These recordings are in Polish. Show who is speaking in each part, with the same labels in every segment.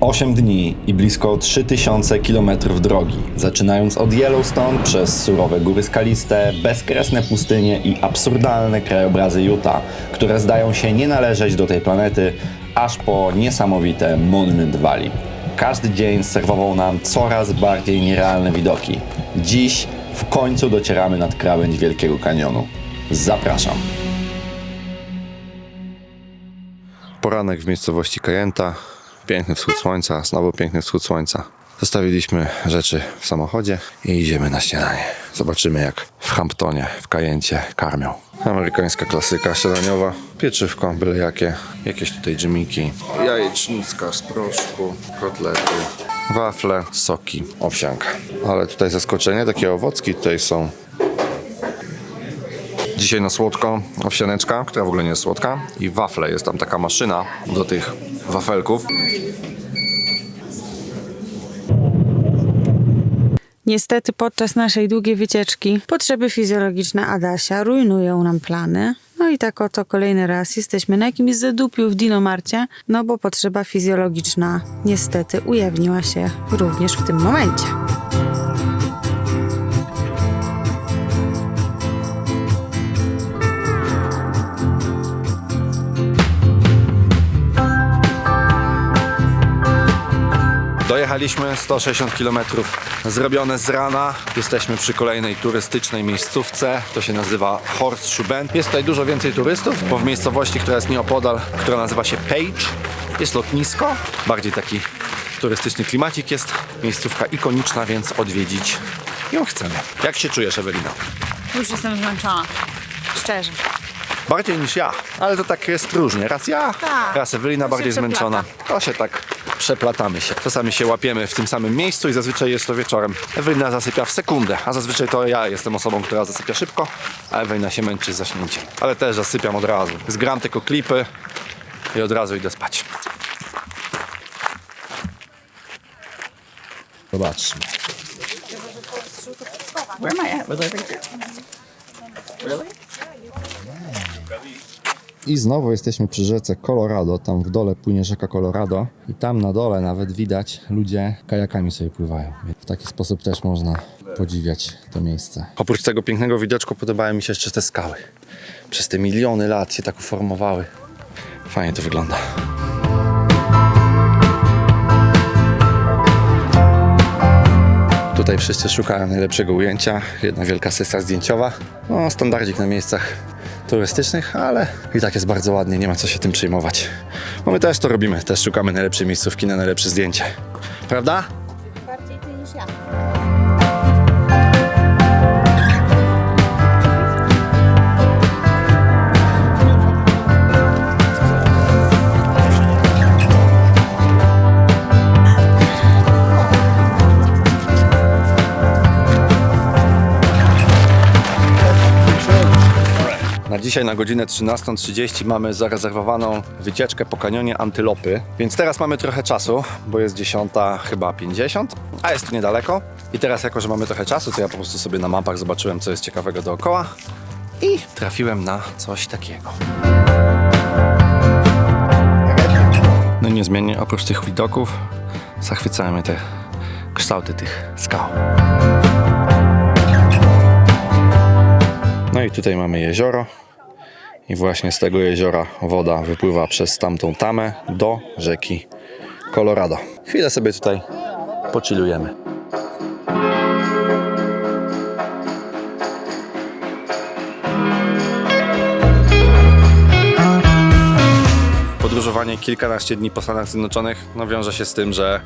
Speaker 1: 8 dni i blisko 3000 km drogi, zaczynając od Yellowstone przez surowe góry skaliste, bezkresne pustynie i absurdalne krajobrazy Utah, które zdają się nie należeć do tej planety, aż po niesamowite Monument Valley. Każdy dzień serwował nam coraz bardziej nierealne widoki. Dziś w końcu docieramy nad krawędź Wielkiego Kanionu. Zapraszam. Poranek w miejscowości Kajenta. Piękny wschód słońca, znowu piękny wschód słońca. Zostawiliśmy rzeczy w samochodzie i idziemy na śniadanie. Zobaczymy jak w Hamptonie, w Kajencie karmią. Amerykańska klasyka śniadaniowa, pieczywko, byle jakie, jakieś tutaj dżemiki, jajecznicka z proszku, kotlety, wafle, soki, owsianka. Ale tutaj zaskoczenie, takie owocki tutaj są Dzisiaj na słodko owsianeczka, która w ogóle nie jest słodka i wafle. Jest tam taka maszyna do tych wafelków.
Speaker 2: Niestety podczas naszej długiej wycieczki potrzeby fizjologiczne Adasia rujnują nam plany. No i tak oto kolejny raz jesteśmy na jakimś zadupiu w Dinomarcie, no bo potrzeba fizjologiczna niestety ujawniła się również w tym momencie.
Speaker 1: Dojechaliśmy 160 km zrobione z rana. Jesteśmy przy kolejnej turystycznej miejscówce. To się nazywa Horseshoe Bend. Jest tutaj dużo więcej turystów, bo w miejscowości, która jest nieopodal, która nazywa się Page, jest lotnisko. Bardziej taki turystyczny klimacik jest. Miejscówka ikoniczna, więc odwiedzić ją chcemy. Jak się czujesz, Ewelina?
Speaker 2: Już jestem zmęczona. Szczerze.
Speaker 1: Bardziej niż ja, ale to tak jest różnie. Raz ja,
Speaker 2: Tak.
Speaker 1: raz Ewelina
Speaker 2: To się
Speaker 1: bardziej
Speaker 2: przeplata.
Speaker 1: zmęczona. To się tak przeplatamy się. Czasami się łapiemy w tym samym miejscu i zazwyczaj jest to wieczorem. Ewelina zasypia w sekundę, a zazwyczaj to ja jestem osobą, która zasypia szybko, a Ewelina się męczy z zaśnięciem. Ale też zasypiam od razu. Zgram tylko klipy i od razu idę spać. Zobaczmy.
Speaker 3: Where am I at? Was I
Speaker 1: I znowu jesteśmy przy rzece Colorado. Tam w dole płynie rzeka Colorado. I tam na dole nawet widać ludzie kajakami sobie pływają. W taki sposób też można podziwiać to miejsce. Oprócz tego pięknego widoczku podobały mi się jeszcze te skały. Przez te miliony lat się tak uformowały. Fajnie to wygląda. Tutaj wszyscy szukają najlepszego ujęcia. Jedna wielka sesja zdjęciowa. No, standardzik na miejscach turystycznych, ale i tak jest bardzo ładnie, nie ma co się tym przejmować. Bo my też to robimy, też szukamy najlepszej miejscówki na najlepsze zdjęcie. Prawda? Dzisiaj na godzinę 13.30 mamy zarezerwowaną wycieczkę po kanionie Antylopy, więc teraz mamy trochę czasu, bo jest 10 chyba 50, a jest tu niedaleko. I teraz jako, że mamy trochę czasu, to ja po prostu sobie na mapach zobaczyłem, co jest ciekawego dookoła i trafiłem na coś takiego. No i niezmiennie oprócz tych widoków zachwycają mnie te kształty tych skał. No i tutaj mamy jezioro. I właśnie z tego jeziora woda wypływa przez tamtą tamę do rzeki Colorado. Chwilę sobie tutaj pochillujemy. Podróżowanie kilkanaście dni po Stanach Zjednoczonych no, wiąże się z tym, że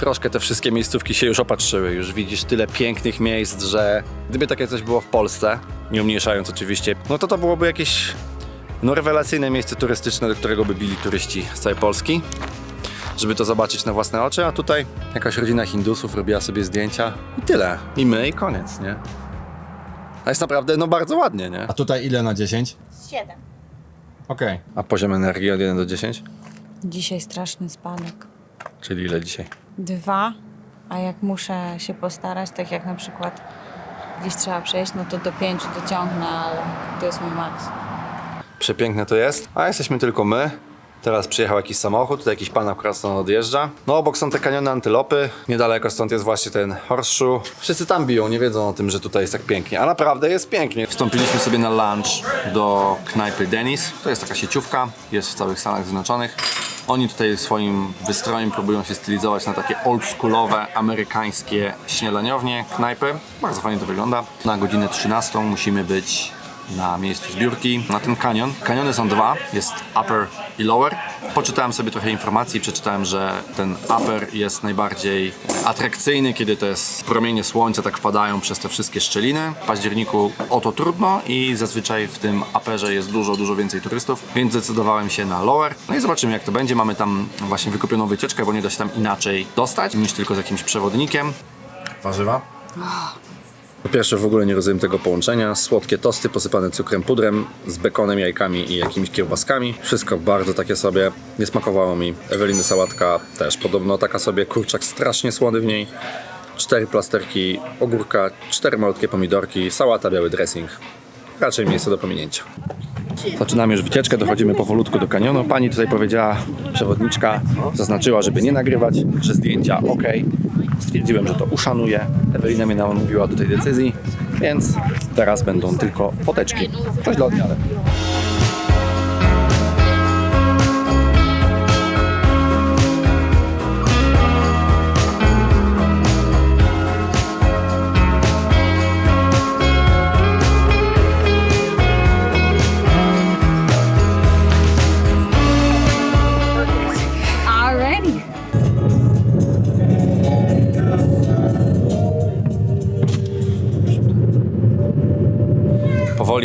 Speaker 1: troszkę te wszystkie miejscówki się już opatrzyły. Już widzisz tyle pięknych miejsc, że gdyby takie coś było w Polsce, nie umniejszając oczywiście, no to to byłoby jakieś no, rewelacyjne miejsce turystyczne, do którego by bili turyści z całej Polski, żeby to zobaczyć na własne oczy, a tutaj jakaś rodzina Hindusów robiła sobie zdjęcia i tyle. I my, i koniec, nie? A jest naprawdę, no bardzo ładnie, nie?
Speaker 4: A tutaj ile na 10?
Speaker 5: Siedem.
Speaker 4: Okej.
Speaker 1: A poziom energii od 1 do 10?
Speaker 2: Dzisiaj straszny spadek.
Speaker 1: Czyli ile dzisiaj?
Speaker 2: Dwa, a jak muszę się postarać, tak jak na przykład gdzieś trzeba przejść, no to do pięciu dociągnę, ale to jest mój maks.
Speaker 1: Przepiękne to jest, a jesteśmy tylko my Teraz przyjechał jakiś samochód, tutaj jakiś pan akurat stąd odjeżdża. No obok są te kaniony Antylopy, niedaleko stąd jest właśnie ten horseshoe. Wszyscy tam biją, nie wiedzą o tym, że tutaj jest tak pięknie, a naprawdę jest pięknie. Wstąpiliśmy sobie na lunch do knajpy Dennis. To jest taka sieciówka, jest w całych Stanach Zjednoczonych. Oni tutaj swoim wystrojem próbują się stylizować na takie oldschoolowe, amerykańskie śniadaniownie, knajpy. Bardzo fajnie to wygląda. Na godzinę 13 musimy być na miejscu zbiórki, na ten kanion. Kaniony są dwa, jest upper i lower. Poczytałem sobie trochę informacji i przeczytałem, że ten upper jest najbardziej atrakcyjny, kiedy te promienie słońca tak wpadają przez te wszystkie szczeliny. W październiku o to trudno i zazwyczaj w tym upperze jest dużo, dużo więcej turystów, więc zdecydowałem się na lower. No i zobaczymy jak to będzie. Mamy tam właśnie wykupioną wycieczkę, bo nie da się tam inaczej dostać niż tylko z jakimś przewodnikiem. Warzywa? Po pierwsze w ogóle nie rozumiem tego połączenia. Słodkie tosty posypane cukrem pudrem z bekonem, jajkami i jakimiś kiełbaskami. Wszystko bardzo takie sobie. Nie smakowało mi. Eweliny sałatka też podobno taka sobie. Kurczak strasznie słony w niej. Cztery plasterki ogórka, cztery malutkie pomidorki, sałata, biały dressing. Raczej miejsce do pominięcia. Zaczynamy już wycieczkę, dochodzimy powolutku do kanionu. Pani tutaj powiedziała, przewodniczka zaznaczyła, żeby nie nagrywać, że zdjęcia ok. Stwierdziłem, że to uszanuję. Ewelina mnie namówiła do tej decyzji, więc teraz będą tylko foteczki. Coś dla odmiany.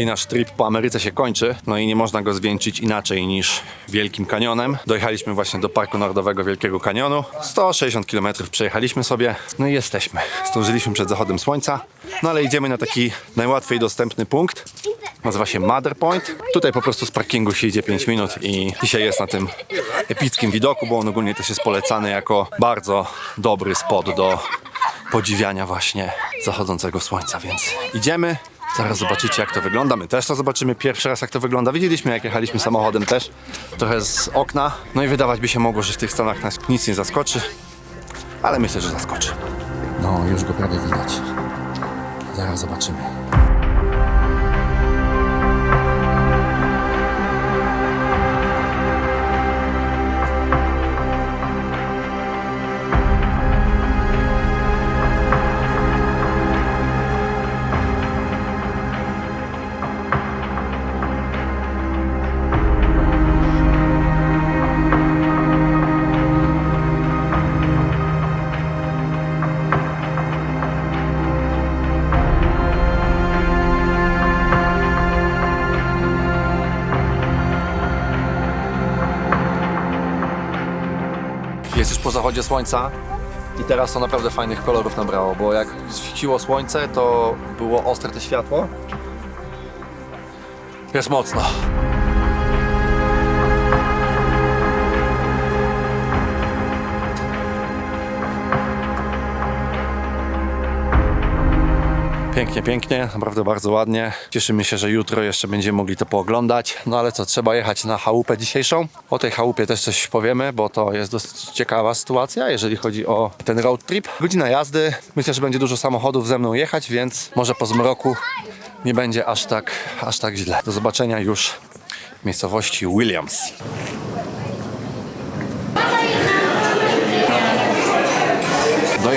Speaker 1: Nasz trip po Ameryce się kończy, no i nie można go zwieńczyć inaczej niż Wielkim Kanionem. Dojechaliśmy właśnie do Parku Narodowego Wielkiego Kanionu. 160 km przejechaliśmy sobie, no i jesteśmy. Zdążyliśmy przed zachodem słońca, no ale idziemy na taki najłatwiej dostępny punkt. Nazywa się Mother Point. Tutaj po prostu z parkingu się idzie 5 minut i dzisiaj jest na tym epickim widoku, bo on ogólnie też jest polecany jako bardzo dobry spot do podziwiania właśnie zachodzącego słońca, więc idziemy. Zaraz zobaczycie jak to wygląda. My też to zobaczymy pierwszy raz jak to wygląda. Widzieliśmy jak jechaliśmy samochodem też, trochę z okna. No i wydawać by się mogło, że w tych Stanach nas nic nie zaskoczy, ale myślę, że zaskoczy. No, już go prawie widać. Zaraz zobaczymy. Już po zachodzie słońca i teraz to naprawdę fajnych kolorów nabrało, bo jak świeciło słońce, to było ostre to światło. Jest mocno. Pięknie, pięknie, naprawdę bardzo ładnie. Cieszymy się, że jutro jeszcze będziemy mogli to pooglądać. No ale co, trzeba jechać na chałupę dzisiejszą. O tej chałupie też coś powiemy, bo to jest dosyć ciekawa sytuacja, jeżeli chodzi o ten road trip. Godzina jazdy, myślę, że będzie dużo samochodów ze mną jechać, więc może po zmroku nie będzie aż tak, aż tak źle. Do zobaczenia już w miejscowości Williams.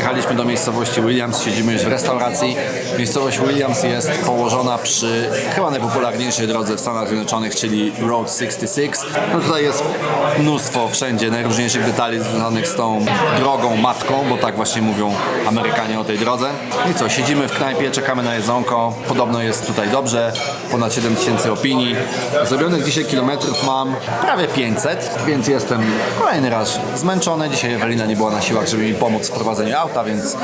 Speaker 1: Dojechaliśmy do miejscowości Williams, siedzimy już w restauracji. Miejscowość Williams jest położona przy chyba najpopularniejszej drodze w Stanach Zjednoczonych, czyli Road 66. No tutaj jest mnóstwo wszędzie najróżniejszych detali związanych z tą drogą matką, bo tak właśnie mówią Amerykanie o tej drodze. I co, siedzimy w knajpie, czekamy na jedzonko. Podobno jest tutaj dobrze, ponad 7000 opinii. Zrobionych dzisiaj kilometrów mam prawie 500, więc jestem kolejny raz zmęczony. Dzisiaj Ewelina nie była na siłach, żeby mi pomóc w prowadzeniu wjazdy więc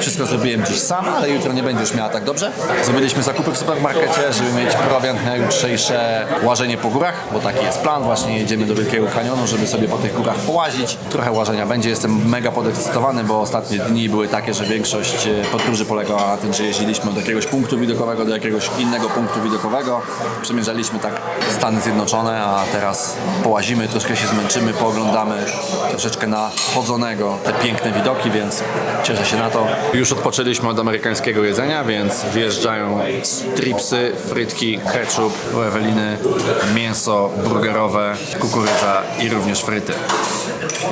Speaker 1: wszystko zrobiłem dziś sam, ale jutro nie będzie już miała tak dobrze. Zrobiliśmy zakupy w supermarkecie, żeby mieć prowiant na jutrzejsze łażenie po górach, bo taki jest plan. Właśnie jedziemy do Wielkiego Kanionu, żeby sobie po tych górach połazić. Trochę łażenia będzie, jestem mega podekscytowany, bo ostatnie dni były takie, że większość e, podróży polegała na tym, że jeździliśmy od jakiegoś punktu widokowego do jakiegoś innego punktu widokowego. Przemierzaliśmy tak Stany Zjednoczone, a teraz połazimy, troszkę się zmęczymy, pooglądamy troszeczkę na chodzonego te piękne widoki, więc cieszę się na to. Już odpoczęliśmy od amerykańskiego jedzenia, więc wjeżdżają stripsy, frytki, ketchup u mięso burgerowe, kukurydza i również fryty.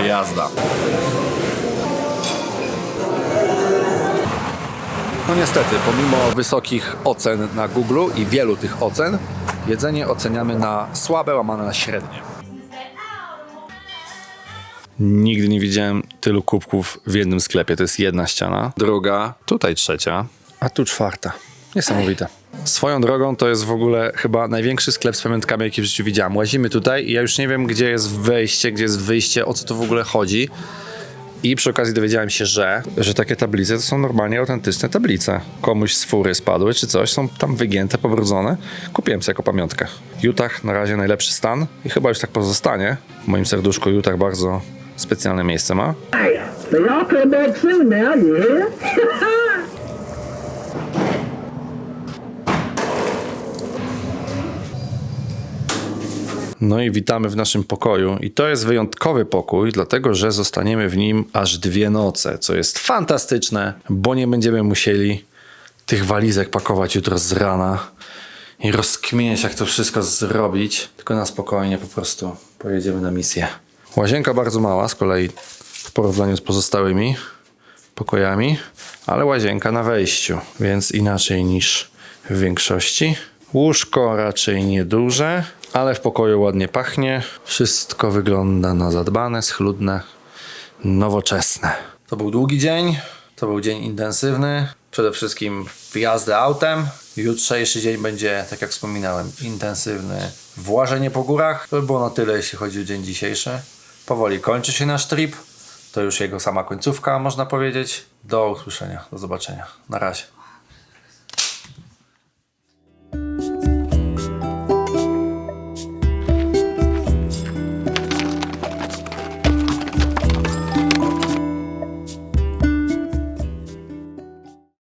Speaker 1: Jazda. No niestety, pomimo wysokich ocen na Google i wielu tych ocen, jedzenie oceniamy na słabe, łamane na średnie. Nigdy nie widziałem tylu kubków w jednym sklepie. To jest jedna ściana, druga, tutaj trzecia, a tu czwarta. Niesamowite. Swoją drogą to jest w ogóle chyba największy sklep z pamiątkami, jaki w życiu widziałem. Łazimy tutaj i ja już nie wiem, gdzie jest wejście, gdzie jest wyjście, o co tu w ogóle chodzi. I przy okazji dowiedziałem się, że, że takie tablice to są normalnie autentyczne tablice. Komuś z fury spadły czy coś, są tam wygięte, pobrudzone. Kupiłem sobie jako pamiątkę. Utah na razie najlepszy stan i chyba już tak pozostanie. W moim serduszku Utah bardzo specjalne miejsce ma.
Speaker 6: Hear?
Speaker 1: No i witamy w naszym pokoju. I to jest wyjątkowy pokój, dlatego że zostaniemy w nim aż dwie noce, co jest fantastyczne, bo nie będziemy musieli tych walizek pakować jutro z rana i rozkminiać, jak to wszystko zrobić, tylko na spokojnie po prostu pojedziemy na misję. Łazienka bardzo mała z kolei w porównaniu z pozostałymi pokojami, ale łazienka na wejściu, więc inaczej niż w większości. Łóżko raczej nieduże, ale w pokoju ładnie pachnie. Wszystko wygląda na zadbane, schludne, nowoczesne. To był długi dzień, to był dzień intensywny. Przede wszystkim wjazdy autem. Jutrzejszy dzień będzie, tak jak wspominałem, intensywny. Włażenie po górach. To by było na tyle, jeśli chodzi o dzień dzisiejszy. Powoli kończy się nasz trip. To już jego sama końcówka, można powiedzieć. Do usłyszenia, do zobaczenia. Na razie.